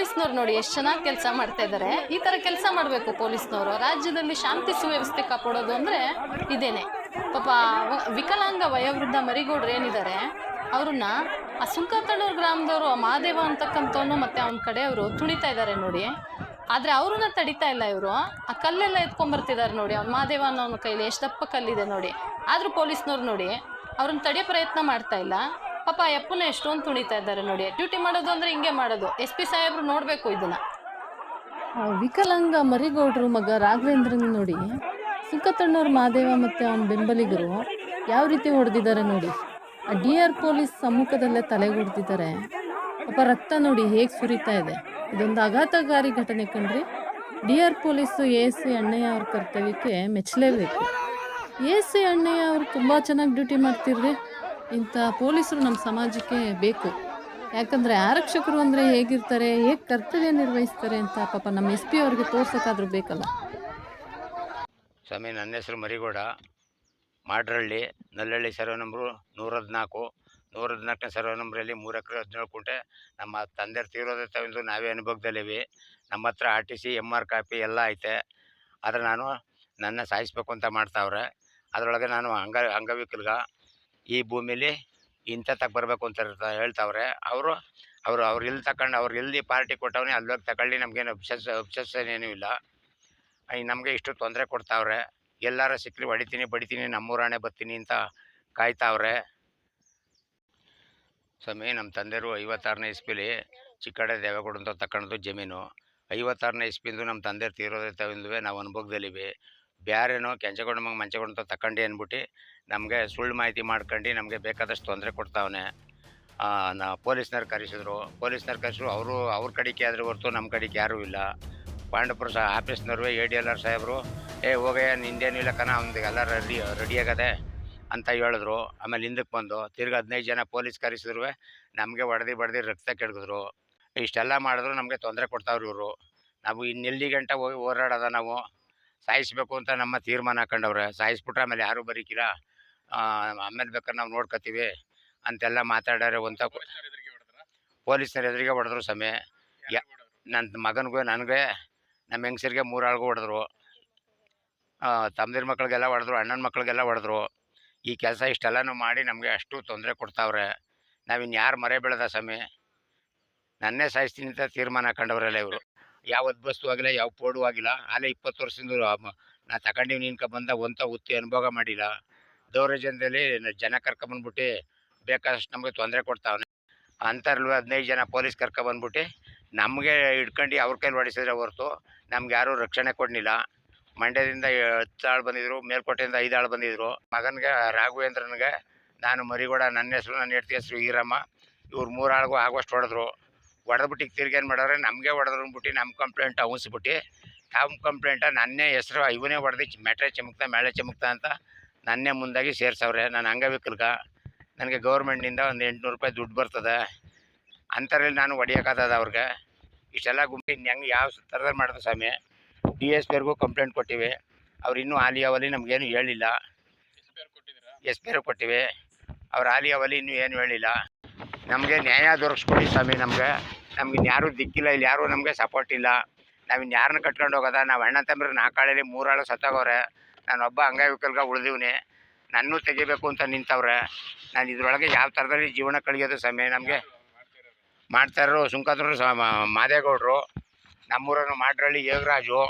ಪೊಲೀಸ್ನವ್ರು ನೋಡಿ ಎಷ್ಟು ಚೆನ್ನಾಗಿ ಕೆಲಸ ಮಾಡ್ತಾ ಇದ್ದಾರೆ ಈ ಥರ ಕೆಲಸ ಮಾಡಬೇಕು ಪೊಲೀಸ್ನವರು. ರಾಜ್ಯದಲ್ಲಿ ಶಾಂತಿ ಸುವ್ಯವಸ್ಥೆ ಕಾಪಾಡೋದು ಅಂದರೆ ಇದೇನೆ. ಪಾಪ, ವಿಕಲಾಂಗ ವಯೋವೃದ್ಧ ಮರಿಗೌಡ್ರು ಏನಿದ್ದಾರೆ ಅವ್ರನ್ನ ಆ ಸುಂಕತಣ್ಣೂರು ಗ್ರಾಮದವರು, ಆ ಮಹಾದೇವ ಅಂತಕ್ಕಂಥವನು ಮತ್ತು ಅವನ ಕಡೆಯವರು ತುಣಿತಾ ಇದ್ದಾರೆ ನೋಡಿ. ಆದರೆ ಅವ್ರನ್ನ ತಡಿತಾ ಇಲ್ಲ ಇವರು. ಆ ಕಲ್ಲೆಲ್ಲ ಎತ್ಕೊಂಬರ್ತಿದ್ದಾರೆ ನೋಡಿ. ಅವ್ನ ಮಹಾದೇವ ಅನ್ನೋನ ಕೈಲಿ ಎಷ್ಟು ಕಲ್ಲಿದೆ ನೋಡಿ. ಆದರೂ ಪೊಲೀಸ್ನವ್ರು ನೋಡಿ, ಅವ್ರನ್ನ ತಡೆಯೋ ಪ್ರಯತ್ನ ಮಾಡ್ತಾ ಇಲ್ಲ. ಪಾಪ ಯಪ್ಪನ ಎಷ್ಟೊಂದು ತುಣಿತಾ ಇದ್ದಾರೆ ನೋಡಿ. ಡ್ಯೂಟಿ ಮಾಡೋದು ಅಂದ್ರೆ ಹಿಂಗೆ ಮಾಡೋದು. ಎಸ್ ಪಿ ಸಾಹೇಬ್ರು ನೋಡಬೇಕು ಇದನ್ನ. ವಿಕಲಾಂಗ ಮರಿಗೌಡ್ರು ಮಗ ರಾಘವೇಂದ್ರನ ನೋಡಿ. ಸುಖತಣ್ಣವ್ರ ಮಹಾದೇವ ಮತ್ತು ಅವನ ಬೆಂಬಲಿಗರು ಯಾವ ರೀತಿ ಹೊಡೆದಿದ್ದಾರೆ ನೋಡಿ. ಆ ಡಿ ಆರ್ ಪೊಲೀಸ್ ಸಮ್ಮುಖದಲ್ಲೇ ತಲೆ ಹೊಡೆದಿದ್ದಾರೆ ಪಾಪ ರಕ್ತ ನೋಡಿ ಹೇಗೆ ಸುರಿತಾ ಇದೆ. ಇದೊಂದು ಆಘಾತಕಾರಿ ಘಟನೆ ಕಣ್ರಿ. D R police A C Annayya ಅವ್ರ ಕರ್ತವ್ಯಕ್ಕೆ ಮೆಚ್ಚಲೇಬೇಕು. ಎ ಸಿ ಅಣ್ಣಯ್ಯ ಅವರು ತುಂಬ ಚೆನ್ನಾಗಿ ಡ್ಯೂಟಿ ಮಾಡ್ತಿರ್ರಿ. ಇಂಥ ಪೊಲೀಸರು ನಮ್ಮ ಸಮಾಜಕ್ಕೆ ಬೇಕು. ಯಾಕಂದರೆ ಆರಕ್ಷಕರು ಅಂದರೆ ಹೇಗಿರ್ತಾರೆ, ಹೇಗೆ ಕರ್ತವ್ಯ ನಿರ್ವಹಿಸ್ತಾರೆ ಅಂತ ಪಾಪ ನಮ್ಮ ಎಸ್ ಪಿ ಅವ್ರಿಗೆ ತೋರ್ಸೋಕ್ಕಾದ್ರೂ ಬೇಕಲ್ಲ. ಸ್ವಾಮಿ, ನನ್ನ ಹೆಸರು ಮರಿಗೌಡ. ಮಾಡ್ರಳ್ಳಿ, ನಲ್ಲಳ್ಳಿ ಸರ್ವೆ ನಂಬರು ನೂರ ಹದಿನಾಲ್ಕು ನೂರ ಹದಿನಾಲ್ಕನೇ ಸರ್ವೆ ನಂಬರಲ್ಲಿ ಮೂರು ಎಕರೆ ಹದಿನೇಳು ಕುಂಟೆ. ನಮ್ಮ ತಂದೆ ತೀರೋದ ತಂದು ನಾವೇ ಅನುಭವದಲ್ಲಿವಿ. ನಮ್ಮ ಹತ್ರ R T C M R copy ಎಲ್ಲ ಐತೆ. ಆದರೆ ನಾನು ನನ್ನ ಸಾಯಿಸ್ಬೇಕು ಅಂತ ಮಾಡ್ತಾವ್ರೆ. ಅದರೊಳಗೆ ನಾನು ಅಂಗ, ಅಂಗವಿಕಲ್ಗ. ಈ ಭೂಮಿಲಿ ಇಂಥ ತಕ್ಕ ಬರಬೇಕು ಅಂತ ಹೇಳ್ತಾವ್ರೆ. ಅವರು ಅವರು, ಅವ್ರು ಇಲ್ಲಿ ತಗೊಂಡು ಅವ್ರು ಇಲ್ಲಿ ಪಾರ್ಟಿ ಕೊಟ್ಟವನೇ ಅಲ್ಲೋಗಿ ತಗೊಳ್ಳಿ ನಮಗೇನು ಅಬ್ಸಸ್, ಅಬ್ಸಸ್ಸೇನೇನೂ ಇಲ್ಲ. ನಮಗೆ ಇಷ್ಟು ತೊಂದರೆ ಕೊಡ್ತಾವ್ರೆ. ಎಲ್ಲಾರ ಸಿಕ್ಕಲಿ ಹೊಡಿತೀನಿ, ಬಡಿತೀನಿ ನಮ್ಮೂರಾಣೆ ಬರ್ತೀನಿ ಅಂತ ಕಾಯ್ತಾವ್ರೆ. ಸ್ವಾಮಿ ನಮ್ಮ ತಂದೆಯವರು ಐವತ್ತಾರನೇ ಇಸ್ಪಿಲಿ ಚಿಕ್ಕಡೆ ದೇವೇಗೌಡ ಅಂತ ಜಮೀನು. ಐವತ್ತಾರನೇ ಇಸ್ಪಿಂದು ನಮ್ಮ ತಂದೆ ತೀರೋದೇ ತಗೊಂಡ್ವಿ ನಾವು ಅನುಭವದಲ್ಲಿವಿ. ಬ್ಯಾರೇನೋ ಕೆಂಚಗೊಂಡು ಮಂಚಗೊಂಡು ಅಂತ ತಗೊಂಡು ಅಂದ್ಬಿಟ್ಟು, ನಮಗೆ ಸುಳ್ಳು ಮಾಹಿತಿ ಮಾಡ್ಕೊಂಡು ನಮಗೆ ಬೇಕಾದಷ್ಟು ತೊಂದರೆ ಕೊಡ್ತಾವನೆ. ನಾ ಪೊಲೀಸ್ನವ್ರು ಕರೆಸಿದ್ರು. ಪೊಲೀಸ್ನವ್ರು ಕರೆಸಿದ್ರು, ಅವರು ಅವ್ರ ಕಡೆಗೆ ಆದ್ರೆ ಹೊರತು ನಮ್ಮ ಕಡೆಗೆ ಯಾರೂ ಇಲ್ಲ. ಪಾಂಡಪುರ ಸಹ ಆಫೀಸ್ನವ್ರು, ಎ ಡಿ ಎಲ್ ಆರ್ ಸಾಹೇಬರು, ಏ, ಹೋಗಯ್ಯ ನಿಂದೇನಿಲ್ಲ ಕಣ ಅವ್ನಿಗೆ ಎಲ್ಲ ರೆಡಿ ರೆಡಿ ಆಗದೆ, ಅಂತ ಹೇಳಿದ್ರು. ಆಮೇಲೆ ಹಿಂದಕ್ಕೆ ಬಂದು ತಿರ್ಗಿ ಹದಿನೈದು ಜನ ಪೊಲೀಸ್ ಕರೆಸಿದ್ರು. ನಮಗೆ ಹೊಡೆದು ಬಡ್ದು ರಕ್ತ ಕೆಡಗಿದ್ರು. ಇಷ್ಟೆಲ್ಲ ಮಾಡಿದ್ರು, ನಮಗೆ ತೊಂದರೆ ಕೊಡ್ತಾವ್ರು ಇವರು. ನಾವು ಇನ್ನೆಲ್ಲಿ ಗಂಟ ಹೋಗಿ ಹೋರಾಡೋದ ನಾವು? ಸಾಯಿಸ್ಬೇಕು ಅಂತ ನಮ್ಮ ತೀರ್ಮಾನ ಹಾಕೊಂಡವ್ರೆ. ಸಾಯಿಸ್ಬಿಟ್ರೆ ಆಮೇಲೆ ಯಾರೂ ಬರೀಕಿಲ್ಲ. ಆಮೇಲೆ ಬೇಕಾದ್ರೆ ನಾವು ನೋಡ್ಕೊತೀವಿ ಅಂತೆಲ್ಲ ಮಾತಾಡ್ಯಾರ ಒಂತ ಪೊಲೀಸ್ನವ್ರ ಎದುರಿಗೆ ಹೊಡೆದ್ರು? ಸಮಯ ನನ್ನ ಮಗನಿಗೂ ನನಗೆ ನಮ್ಮ ಹೆಂಗಸರಿಗೆ ಮೂರಾಳ್ಗೂ ಹೊಡೆದ್ರು. ತಮ್ಮದಿರ ಮಕ್ಳಿಗೆಲ್ಲ ಹೊಡೆದ್ರು ಅಣ್ಣನ ಮಕ್ಳಿಗೆಲ್ಲ ಹೊಡೆದ್ರು. ಈ ಕೆಲಸ ಇಷ್ಟೆಲ್ಲನೂ ಮಾಡಿ ನಮಗೆ ಅಷ್ಟು ತೊಂದರೆ ಕೊಡ್ತಾವ್ರೆ. ನಾವಿನ್ಯಾರು ಮರೆ ಬೆಳೆದ ಸಮಯ ನನ್ನೇ ಸಾಯಿಸ್ತೀನಿ ಅಂತ ತೀರ್ಮಾನ ಹಾಕೊಂಡವ್ರಲ್ಲ ಇವರು. ಯಾವ ಬಸ್ಸು ಆಗಿಲ್ಲ, ಯಾವ ಪೋಡು ಆಗಿಲ್ಲ ಅಲ್ಲೇ ಇಪ್ಪತ್ತು ವರ್ಷದಿಂದ ನಾ ತಗೊಂಡಿವಿ ನಿನ್ಕ ಬಂದ ಒಂತ ಉತ್ತಿ ಅನುಭವ ಮಾಡಿಲ್ಲ. ದೌರ್ಜನ್ಯದಲ್ಲಿ ಜನ ಕರ್ಕೊಂಬಂದ್ಬಿಟ್ಟು ಬೇಕಾದಷ್ಟು ನಮಗೆ ತೊಂದರೆ ಕೊಡ್ತಾವನೆ. ಅಂತರ್ಲು ಹದಿನೈದು ಜನ ಪೊಲೀಸ್ ಕರ್ಕೊಬಂದ್ಬಿಟ್ಟು ನಮಗೆ ಹಿಡ್ಕೊಂಡು ಅವ್ರ ಕೈಲಿ ಹೊಡಿಸಿದ್ರೆ ಹೊರತು, ನಮ್ಗೆ ಯಾರೂ ರಕ್ಷಣೆ ಕೊಡಲಿಲ್ಲ ಮಂಡ್ಯದಿಂದ ಹತ್ತು ಆಳು ಬಂದಿದ್ರು, ಮೇಲ್ಕೋಟೆಯಿಂದ ಐದು ಆಳು ಬಂದಿದ್ರು. ಮಗನಿಗೆ, ರಾಘವೇಂದ್ರನಿಗೆ ನಾನು ಮರಿಗೌಡ ನನ್ನ ಹೆಸರು ನನ್ನ ಹೆಡ್ತಿ ಹೆಸರು ಈರಮ್ಮ, ಇವ್ರು ಮೂರು ಆಳ್ಗೂ ಆಗುವಷ್ಟು ಹೊಡೆದ್ರು. ಹೊಡೆದ್ಬಿಟ್ಟು ಬಿಟ್ಟಿಗೆ ತಿರ್ಗಿ ಏನು ಮಾಡವ್ರೆ ನಮಗೆ ಹೊಡೆದ್ರು ಅಂದ್ಬಿಟ್ಟು ನಮ್ಮ ಕಂಪ್ಲೇಂಟ್ ಅವನ್ಸ್ಬಿಟ್ಟು ನಮ್ಮ ಕಂಪ್ಲೇಂಟ ನನ್ನೇ ಹೆಸರು ಇವನೇ ಹೊಡೆದು ಮೆಟ್ರೆ ಚಿಮುಕ್ತಾ ಮೇಳೆ ಚಿಮುಕ್ತಾ ಅಂತ ನನ್ನೇ ಮುಂದಾಗಿ ಸೇರ್ಸವ್ರೆ. ನಾನು ಅಂಗವಿಕಲ್ಗ ನನಗೆ ಗೌರ್ಮೆಂಟ್ನಿಂದ ಒಂದು ಎಂಟುನೂರು ರೂಪಾಯಿ ದುಡ್ಡು ಬರ್ತದೆ. ಅಂಥರಲ್ಲಿ ನಾನು ಹೊಡಿಯೋಕ್ಕಾಗದ ಅವ್ರಿಗೆ. ಇಷ್ಟೆಲ್ಲ ಗುಂಪು ಇನ್ನು ಹೆಂಗೆ ಯಾವ ಥರದಲ್ಲಿ ಮಾಡಿದ್ರು ಸ್ವಾಮಿ? ಡಿ ಎಸ್ ಪಿ ಅವ್ರಿಗೂ ಕಂಪ್ಲೇಂಟ್ ಕೊಟ್ಟಿವಿ. ಅವ್ರು ಇನ್ನೂ ಆಲಿ ಅವಲಿ ನಮಗೇನು ಹೇಳಿಲ್ಲ. ಎಸ್ ಪಿ ಕೊಟ್ಟಿವಿ. ಅವ್ರು ಆಲಿ ಅವಲಿ ಇನ್ನೂ ಏನು ಹೇಳಿಲ್ಲ. ನಮಗೆ ನ್ಯಾಯ ದೊರಕಿಸ್ಕೊಡಿ ಸ್ವಾಮಿ ನಮಗೆ. ನಮ್ಗೆ ಯಾರೂ ದಿಕ್ಕಿಲ್ಲ, ಇಲ್ಲಿ ಯಾರೂ ನಮಗೆ ಸಪೋರ್ಟ್ ಇಲ್ಲ. ನಾವು ಇನ್ನು ಯಾರನ್ನ ಕಟ್ಕೊಂಡು ಹೋಗೋದ? ನಾವು ಅಣ್ಣ ತಮ್ಮರು ನಾಲ್ಕಾಳಲ್ಲಿ ಮೂರಾಳು ಸತ್ತಾಗವ್ರೆ ಒಬ್ಬ ಅಂಗವಿಕಲ್ಗ ಉಳಿದೀವ್ನಿ. ನನ್ನ ತೆಗಿಬೇಕು ಅಂತ ನಿಂತವ್ರೆ. ನಾನು ಇದ್ರೊಳಗೆ ಯಾವ ಥರದಲ್ಲಿ ಜೀವನ ಕಳಿಯೋದು ಸ್ವಾಮಿ? ನಮಗೆ ಮಾಡ್ತಾರೋ ಸುಂಕದ್ರು ಮಾದೇಗೌಡರು. ನಮ್ಮೂರನ್ನು ಮಾಡ್ರಳ್ಳಿ ಯೋಗರಾಜು.